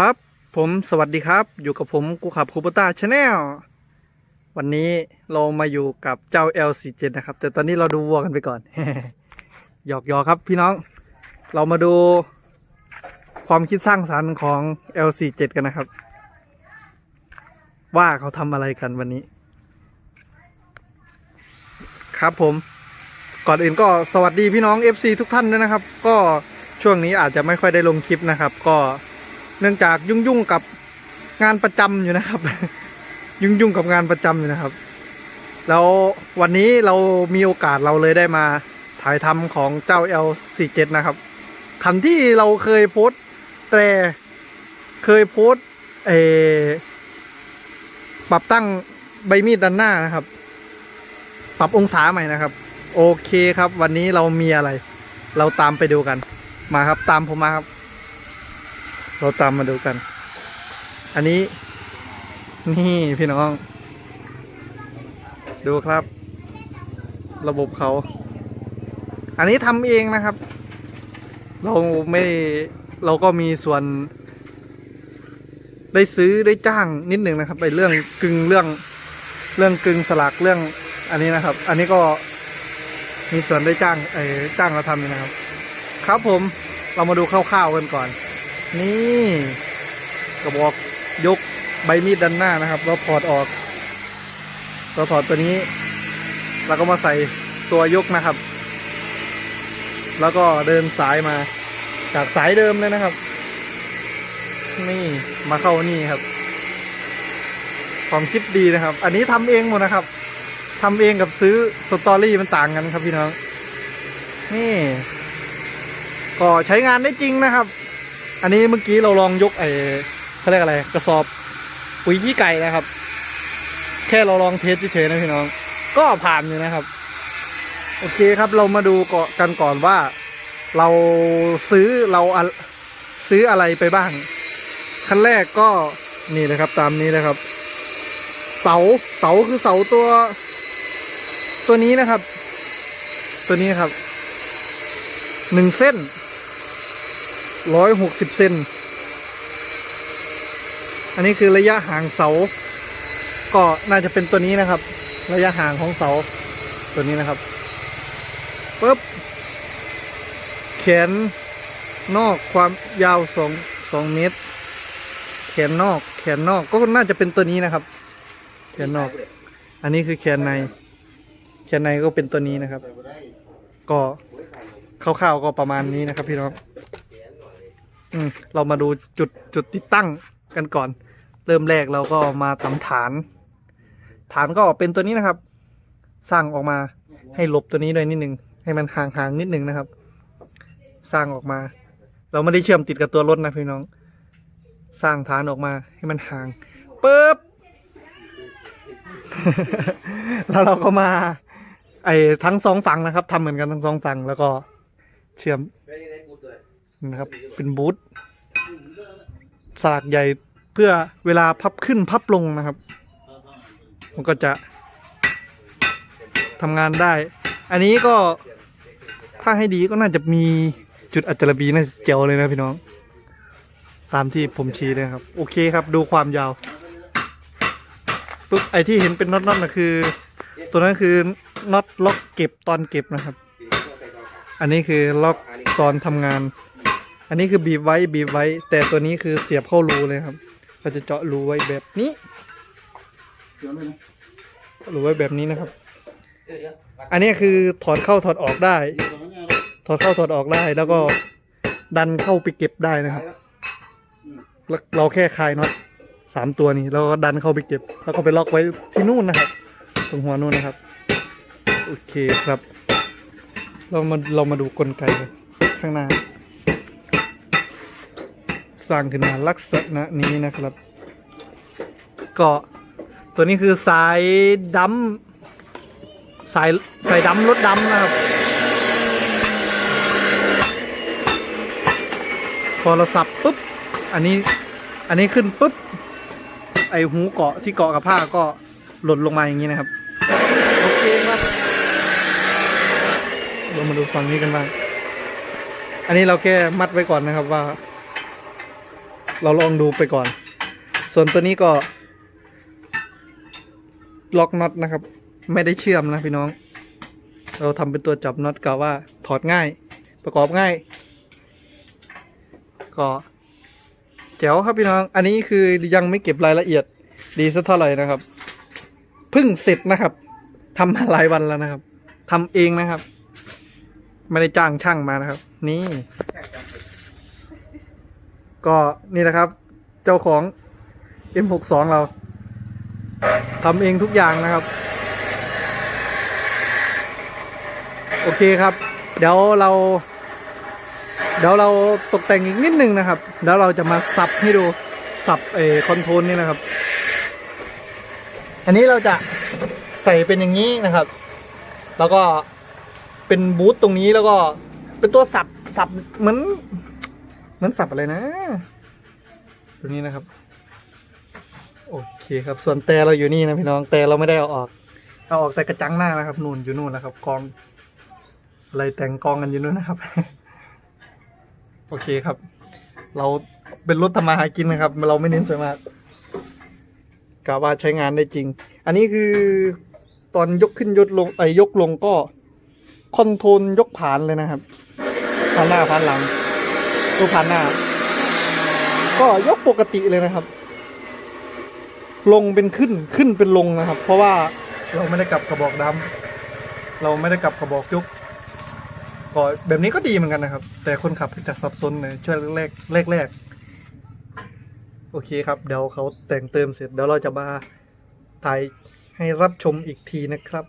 ครับ ผมสวัสดีครับ อยู่กับผมกูขับคูปต้าชาแนลวันนี้เรามาอยู่กับเจ้า L47 นะครับ แต่ตอนนี้เราดูวัวกันไปก่อน หยอกหยอกครับพี่น้อง เรามาดูความคิดสร้างสรรค์ของ L47 กันนะครับ ว่าเขาทำอะไรกันวันนี้ ครับผมก่อนอื่นก็สวัสดีพี่น้อง FC ทุกท่านด้วยนะครับ ก็ช่วงนี้อาจจะไม่ค่อยได้ลงคลิปนะครับ ก็ เนื่องจากยุ่งยุ่งๆกับงานประจำอยู่นะครับ ยุ่งยุ่งๆกับงานประจำอยู่นะครับ แล้ววันนี้เรามีโอกาสเราเลยได้มาถ่ายทำของเจ้า L47 นะครับคันที่เราเคยโพสต์แต่เคยโพสเอปรับตั้งใบมีดด้านหน้านะครับ ปรับองศาใหม่นะครับ โอเคครับ วันนี้เรามีอะไร เราตามไปดูกันมาครับ ตามผมมาครับ เราตามมาดูกัน อันนี้ นี่พี่น้อง ดูครับ ระบบเขา อันนี้ทำเองนะครับ เราไม่เราก็มีส่วน ได้ซื้อได้จ้างนิดหนึ่งนะครับไปเรื่องกึงเรื่องเรื่องกึงสลักเรื่องอันนี้นะครับ อันนี้ก็มีส่วนได้จ้างไอ้จ้างเราทำนี่นะครับ ครับผมเรามาดูคร่าวๆกันก่อน นี่กระบอกยกใบมีดด้านหน้านะครับ เราถอดออก เราถอดตัวนี้ แล้วก็มาใส่ตัวยกนะครับ แล้วก็เดินสายมาจากสายเดิมเลยนะครับ นี่มาเข้านี่ครับความคิดดีนะครับ อันนี้ทำเองหมดนะครับทำเองกับซื้อสตอรี่มันต่างกันครับพี่น้อง นี่ ก็ใช้งานได้จริงนะครับ อันนี้เมื่อกี้เราลองยกไอ้เขาเรียกอะไรกระสอบปุ๋ยขี้ไก่นะครับ แค่เราลองเทสเฉยๆนะพี่น้อง ก็ผ่านอยู่นะครับ โอเคครับเรามาดูกกันก่อนว่า เราซื้อเราซื้ออะไรไปบ้างขั้นแรกก็นี่เลยครับ ตามนี้เลยครับ เสาเสาคือเสาตัว ตัวนี้นะครับ ตัวนี้ครับหนึ่งเส้น ร้อยหกสิบเซนอันนี้คือระยะห่างเสา ก็น่าจะเป็นตัวนี้นะครับ ระยะห่างของเสา ตัวนี้นะครับปุ๊บแขนนอกความยาวสองสองเมตร แขนนอก แขนนอกก็น่าจะเป็นตัวนี้นะครับ แขนนอก อันนี้คือแขนใน แขนในก็เป็นตัวนี้นะครับ ก็คร่าวๆก็ประมาณนี้นะครับพี่น้อง เรามาดูจุดจุดติดตั้งกันก่อน เริ่มแรกเราก็มาทำฐาน ฐานก็เป็นตัวนี้นะครับ สร้างออกมาให้หลบตัวนี้ด้วยนิดนึง ให้มันห่างๆนิดนึงนะครับ สร้างออกมา เราไม่ได้เชื่อมติดกับตัวรถนะพี่น้อง สร้างฐานออกมาให้มันห่างปึ๊บแล้วเราก็มา ไอ้ทั้งสองฝั่งนะครับทำเหมือนกันทั้งสองฝั่งแล้วก็เชื่อม นะครับ เป็นบูทสลากใหญ่เพื่อเวลาพับขึ้นพับลงนะครับ มันก็จะทำงานได้ อันนี้ก็ถ้าให้ดีก็น่าจะมีจุดอัจฉริยน่าจะเจ๋วเลยนะพี่น้อง ตามที่ผมชี้เลยครับ โอเคครับดูความยาวปุ๊บไอที่เห็นเป็นน็อตๆนะคือ ตัวนั้นคือน็อตล็อกเก็บตอนเก็บนะครับ อันนี้คือล็อกตอนทำงาน อันนี้คือบีบไว้บีบไว้ แต่ตัวนี้คือเสียบเข้ารูเลยครับ เราจะเจาะรูไว้แบบนี้รูไว้แบบนี้นะครับ อันนี้คือถอดเข้าถอดออกได้ ถอดเข้าถอดออกได้ แล้วก็ดันเข้าไปเก็บได้นะครับแล้วเราแค่คลายน็อตสามตัวนี้แล้วก็ดันเข้าไปเก็บ แล้วก็ไปล็อกไว้ที่นู่นนะครับ ตรงหัวนู่นนะครับ โอเคครับ เรามาเรามาดูกลไกกันข้างหน้า สร้างขึ้นมาลักษณะนี้นะครับ ก็ตัวนี้คือสายดัมสายสายดัมรถดัมนะครับ พอเราสับปุ๊บ อันนี้อันนี้ขึ้นปุ๊บ ไอหูเกาะที่เกาะกับผ้าก็หล่นลงมาอย่างนี้นะครับ โอเคครับเรามาดูฝั่งนี้กันบ้างอันนี้เราแค่มัดไว้ก่อนนะครับว่า เราลองดูไปก่อน ส่วนตัวนี้ก็ ล็อกน็อตนะครับ ไม่ได้เชื่อมนะพี่น้อง เราทำเป็นตัวจับน็อตกะว่าถอดง่าย ประกอบง่าย ก็แจ๋วครับพี่น้อง อันนี้คือยังไม่เก็บรายละเอียดดีสักเท่าไหร่นะครับเพิ่งเสร็จนะครับทำมาหลายวันแล้วนะครับทำเองนะครับ ไม่ได้จ้างช่างมานะครับ นี่ ก็นี่นะครับ เจ้าของ M62 เราทำเองทุกอย่างนะครับ โอเคครับ เดี๋ยวเรา เดี๋ยวเราตกแต่งอีกนิดนึงนะครับ แล้วเราจะมาสับให้ดูสับเอคอนโทรลนี่นะครับ อันนี้เราจะใส่เป็นอย่างนี้นะครับ แล้วก็เป็นบูทตรงนี้แล้วก็เป็นตัวสับสับเหมือน มือนสับอะไรนะ ตรงนี้นะครับ โอเคครับ ส่วนแต่เราอยู่นี่นะพี่น้องแต่เราไม่ได้เอาออก เอาออกแต่กระจังหน้านะครับ นู่นอยู่นู่นนะครับ กอง อะไรแต่งกองกันอยู่นู่นนะครับ โอเคครับ เราเป็นรถทำมาหากินนะครับ เราไม่เน้นสวยมากกะว่าใช้งานได้จริง อันนี้คือตอนยกขึ้นยกลงไอ้ยยกลงก็คอนโทรลยกผ่านเลยนะครับผ่านหน้าผ่านหลัง ตัวผ่านหน้า ก็ยกปกติเลยนะครับ ลงเป็นขึ้นขึ้นเป็นลงนะครับ เพราะว่าเราไม่ได้กลับกระบอกดำเราไม่ได้กลับกระบอกยุกก็แบบนี้ก็ดีเหมือนกันนะครับ แต่คนขับจะสับสนในช่วงแรกแรกแรกๆโอเคครับ เดี๋ยวเขาแต่งเติมเสร็จเดี๋ยวเราจะมาถ่ายให้รับชมอีกทีนะครับ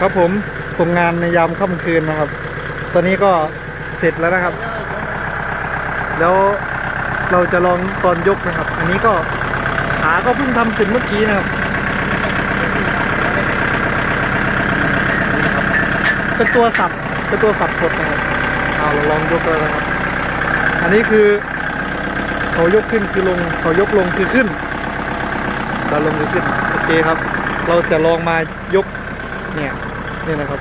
ครับผมส่งงานในยามค่ำคืนนะครับ ตอนนี้ก็ เสร็จแล้วนะครับ แล้วเราจะลองตอนยกนะครับ อันนี้ก็ขาก็เพิ่งทำเสร็จเมื่อกี้นะครับ เป็นตัวสับเป็นตัวสับกดนะครับเอาเราลองยกเลยนะครับ อันนี้คือเขายกขึ้นคือลงเขายกลงคือขึ้นเราลงคือขึ้นโอเคครับ เราจะลองมายกเนี่ยนี่นะครับ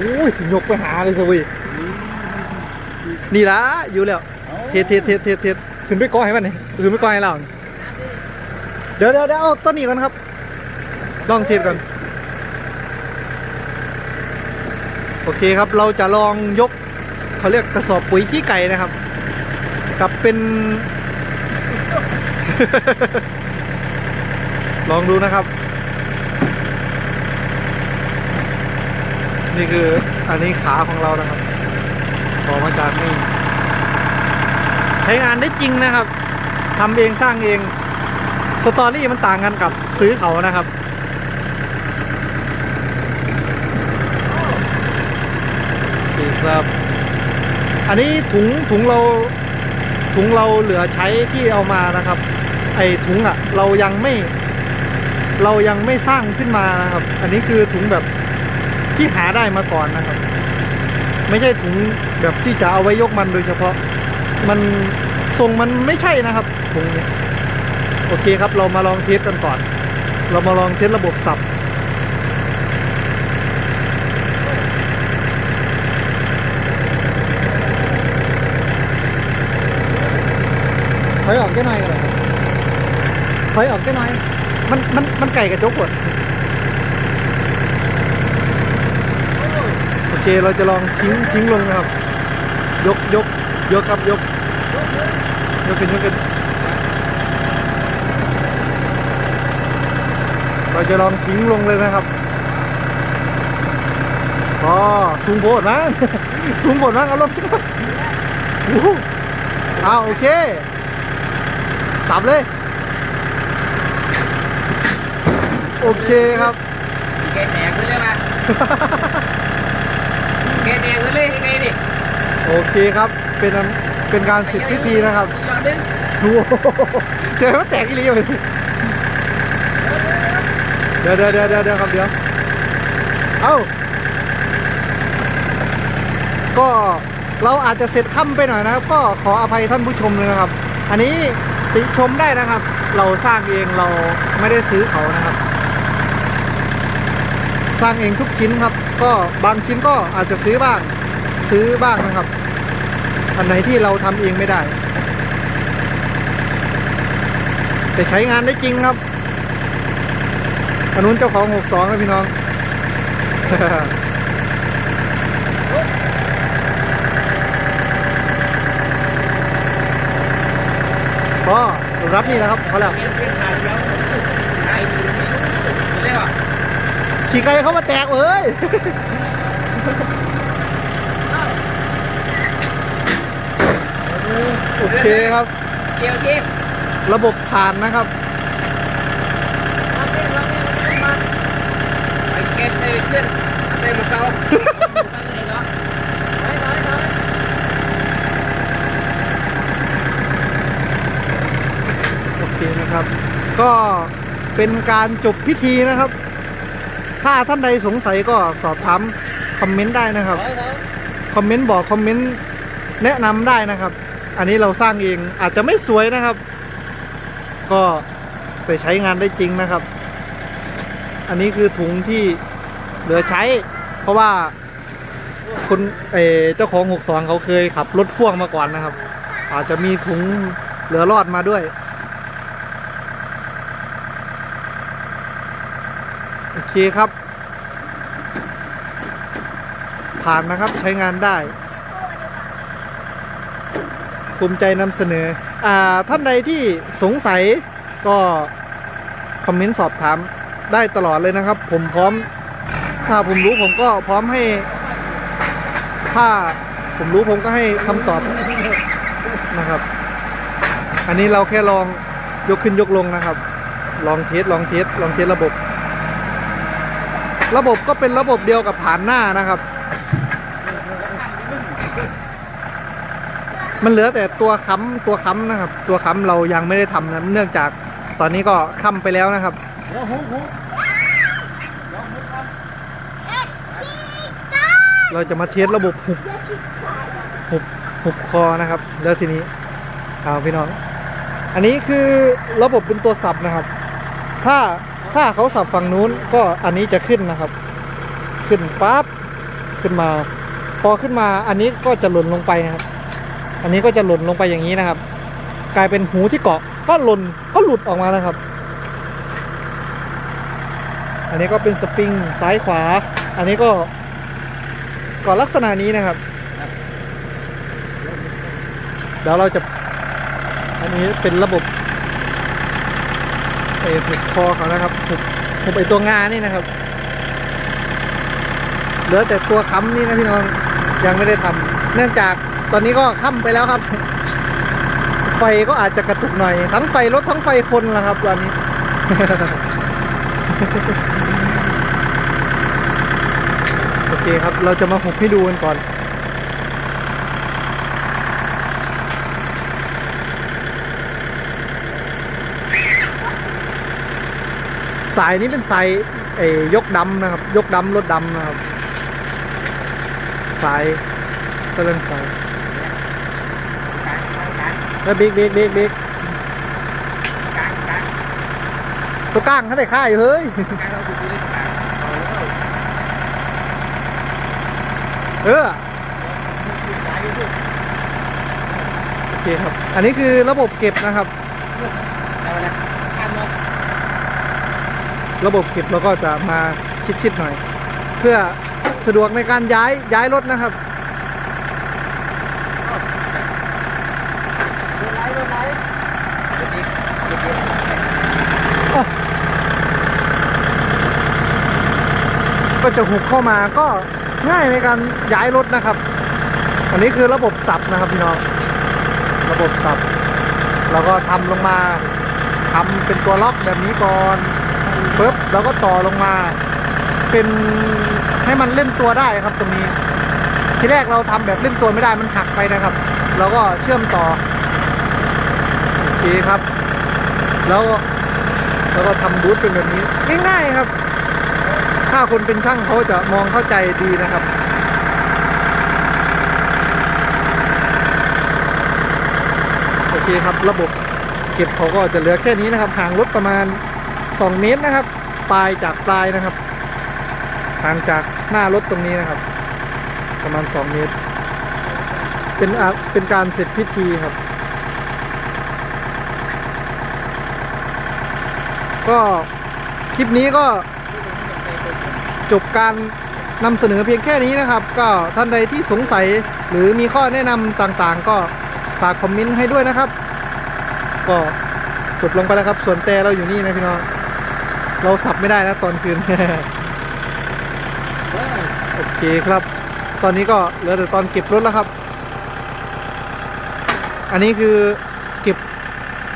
อ้ยสิยกไปหาเลยสิเว้ยนี่ละอยู่แล้วเทสเทสเทสเทสเทสขึ้นไปก้อยให้มันนี่ขึ้นไปก้อยให้เราเดี๋ยวเดี๋ยวเดี๋ยวเอาต้นนี้ก่อนครับลองเทสก่อนโอเคครับเราจะลองยกเขาเรียกกระสอบปุ๋ยขี้ไก่นะครับ กับเป็น ลองดูนะครับ นี่คืออันนี้ขาของเรานะครับขอมาจากนี่ใช้งานได้จริงนะครับทำเองสร้างเองสตอรี่มันต่างกันกับซื้อเขานะครับโอเคครับอันนี้ถุงถุงเราถุงเราเหลือใช้ที่เอามานะครับ ไอถุงอะเรายังไม่ เรายังไม่สร้างขึ้นมานะครับ อันนี้คือถุงแบบ ที่หาได้มาก่อนนะครับ ไม่ใช่ถุงแบบที่จะเอาไว้ยกมันโดยเฉพาะ มันทรงมันไม่ใช่นะครับถุงนี้โอเคครับ เรามาลองเทสกันก่อน เรามาลองเทสระบบสับถอยออกแค่หน่อยก็ได้ครับถอยออกแค่หน่อย มันมันมันไก่กับโจ๊กหมดโอ เราจะลองทิ้งทิ้งลงนะครับ ยกยกยกครับยกยกกันยกกันเราจะลองทิ้งลงเลยนะครับอ๋อสูงโพดนะสูงโพดนะอารมณ์อ้โหอ้าวโอเคสับเลย โอเคครับ แกแหนขึ้นเลยมา แกแหนขึ้นเลยยังไงดิโอเคครับ เป็นอันเป็นการเสร็จพิธีนะครับลองดึงโอ้โหเจอว่าแตกอีหลีเลยเดี๋ยวเดี๋ยวเดี๋ยวเดี๋ยวเดี๋ยวครับเดี๋ยว เอ้า ก็เราอาจจะเสร็จค่ำไปหน่อยนะครับ ก็ขออภัยท่านผู้ชมเลยนะครับ อันนี้ติชมได้นะครับ เราสร้างเองเราไม่ได้ซื้อเขานะครับ สร้างเองทุกชิ้นครับ ก็บางชิ้นก็อาจจะซื้อบ้าง ซื้อบ้างนะครับ อันไหนที่เราทำเองไม่ได้ แต่ใช้งานได้จริงครับอันนู้นเจ้าของ62นะพี่น้องก็รับนี่นะครับเขาแล้วเปลี่ยนเปลี่ยนทางแล้วไอ้ดูเรียกว่า ขี่ไก่เขามาแตกเอ้ยโอเคครับ เกี่ยวเกี่ยวระบบผ่านนะครับไอ้เก็บใส่ขึ้นใส่หมวกเก่าโอเคนะครับ ก็เป็นการจบพิธีนะครับ ถ้าท่านใดสงสัยก็สอบถามคอมเมนต์ได้นะครับ คอมเมนต์บอกคอมเมนต์แนะนำได้นะครับ อันนี้เราสร้างเองอาจจะไม่สวยนะครับ ก็ไปใช้งานได้จริงนะครับ อันนี้คือถุงที่เหลือใช้ เพราะว่าคนเออเจ้าของหกสองเขาเคยขับรถพ่วงมาก่อนนะครับ อาจจะมีถุงเหลือรอดมาด้วย โอ เคครับ ผ่านนะครับใช้งานได้ ภูมิใจนำเสนออ่าท่านใดที่สงสัยก็คอมเมนต์สอบถามได้ตลอดเลยนะครับ ผมพร้อม ถ้าผมรู้ผมก็พร้อมให้ ถ้าผมรู้ผมก็ให้คำตอบนะครับ อันนี้เราแค่ลองยกขึ้นยกลงนะครับ ลองเทสลองเทสลองเทสระบบ ระบบก็เป็นระบบเดียวกับผ่านหน้านะครับ มันเหลือแต่ตัวค้ำตัวค้ำนะครับ ตัวค้ำเรายังไม่ได้ทำนะเนื่องจากตอนนี้ก็ค้ำไปแล้วนะครับเราจะมาเทสระบบหุบหุบหุบคอนะครับ แล้วทีนี้เอาพี่น้อง อันนี้คือระบบเป็นตัวสับนะครับ ถ้า ถ้าเขาสับฝั่งนู้นก็อันนี้จะขึ้นนะครับ ขึ้นปั๊บขึ้นมา พอขึ้นมาอันนี้ก็จะหล่นลงไปนะครับ อันนี้ก็จะหล่นลงไปอย่างนี้นะครับ กลายเป็นหูที่เกาะก็หล่นก็หลุดออกมาแล้วครับ อันนี้ก็เป็นสปริงซ้ายขวา อันนี้ก็ก็ลักษณะนี้นะครับเดี๋ยวเราจะอันนี้เป็นระบบ หุบคอเขานะครับหุบหุบไอ้ตัวงานี่นะครับ เหลือแต่ตัวค้ำนี่นะพี่น้องยังไม่ได้ทำเนื่องจากตอนนี้ก็ค่ำไปแล้วครับ ไฟก็อาจจะกระตุกหน่อย ทั้งไฟรถทั้งไฟคนละครับตอนนี้โอเคครับ เราจะมาหุบให้ดูกันก่อน สายนี้เป็นสายเอยยกดำนะครับ ยกดำรถดำนะครับ สายก็เรื่องสายแล้วเบรกบรกเบรกบรกกลางกตัวก้างเขาได้ค่ายเฮ้ยกลยเอาแล้วเออโอเคครับ อันนี้คือระบบเก็บนะครับ เอาละข้ามมา ระบบเก็บเราก็จะมาชิดๆหน่อย เพื่อสะดวกในการย้ายย้ายรถนะครับก็จะหุบเข้ามาก็ง่ายในการย้ายรถนะครับ อันนี้คือระบบสับนะครับพี่น้อง ระบบสับเราก็ทำลงมาทำเป็นตัวล็อกแบบนี้ก่อน ปึ๊บแล้วก็ต่อลงมา เป็นให้มันเล่นตัวได้ครับตรงนี้ ทีแรกเราทำแบบเล่นตัวไม่ได้มันหักไปนะครับ เราก็เชื่อมต่อโอเคครับ แล้วแล้วก็ทำบูทเป็นแบบนี้ง่ายๆครับ ถ้าคนเป็นช่างเขาจะมองเข้าใจดีนะครับโอเคครับระบบเก็บเขาก็จะเหลือแค่นี้นะครับห่างรถประมาณ 2 เมตรนะครับ ปลายจากปลายนะครับห่างจากหน้ารถตรงนี้นะครับ ประมาณ 2 เมตร เป็นอาเป็นการเสร็จพิธีครับ ก็คลิปนี้ก็จบการนำเสนอเพียงแค่นี้นะครับ ก็ท่านใดที่สงสัยหรือมีข้อแนะนำต่างๆ ก็ฝากคอมเมนต์ให้ด้วยนะครับ ก็จบลงไปแล้วครับ ส่วนแต่เราอยู่นี่นะพี่น้อง เราสับไม่ได้นะตอนคืน โอเคครับ ตอนนี้ก็เหลือแต่ตอนเก็บรถแล้วครับ อันนี้คือเก็บ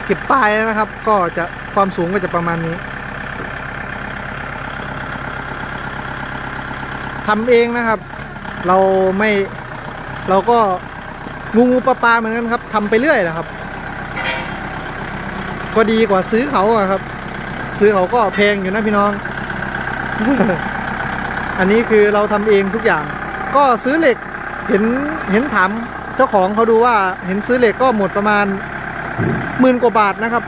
เก็บปลายนะครับ ก็จะความสูงก็จะประมาณนี้ทำเองนะครับ เราไม่เราก็งูงูปลาปลาเหมือนกันครับทำไปเรื่อยนะครับ ก็ดีกว่าซื้อเขาอะครับ ซื้อเขาก็แพงอยู่นะพี่น้อง อันนี้คือเราทำเองทุกอย่าง ก็ซื้อเหล็กเห็นเห็นถามเจ้าของเขาดูว่าเห็นซื้อเหล็กก็หมดประมาณหมื่นกว่าบาทนะครับ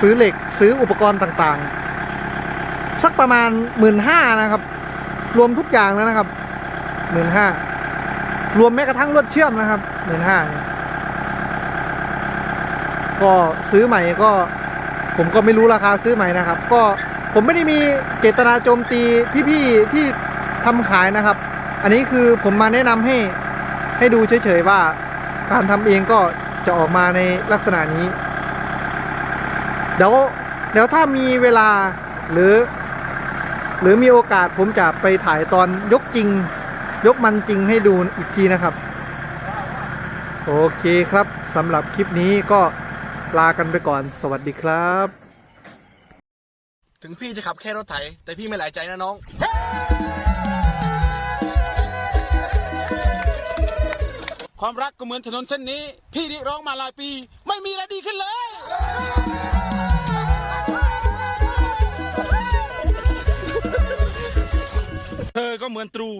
ซื้อเหล็กซื้ออุปกรณ์ต่างๆ สักประมาณหมื่นห้านะครับ รวมทุกอย่างแล้วนะครับหมื่นห้ารวมแม้กระทั่งรถเชื่อมนะครับหมื่นห้าก็ซื้อใหม่ก็ ผมก็ไม่รู้ราคาซื้อใหม่นะครับ ก็ผมไม่ได้มีเจตนาโจมตีพี่ๆที่ทำขายนะครับ อันนี้คือผมมาแนะนำให้ให้ดูเฉยๆว่า การทำเองก็จะออกมาในลักษณะนี้ เดี๋ยวเดี๋ยวถ้ามีเวลาหรือ หรือมีโอกาสผมจะไปถ่ายตอนยกจริง ยกมันจริงให้ดูอีกทีนะครับ โอเคครับสำหรับคลิปนี้ก็ ลากันไปก่อน สวัสดีครับ ถึงพี่จะขับแค่รถไถ แต่พี่ไม่หลายใจนะน้องความรักก็เหมือนถนนเส้นนี้ พี่เรียกร้องมาหลายปี ไม่มีอะไรดีขึ้นเลย เธอก็เหมือนตรู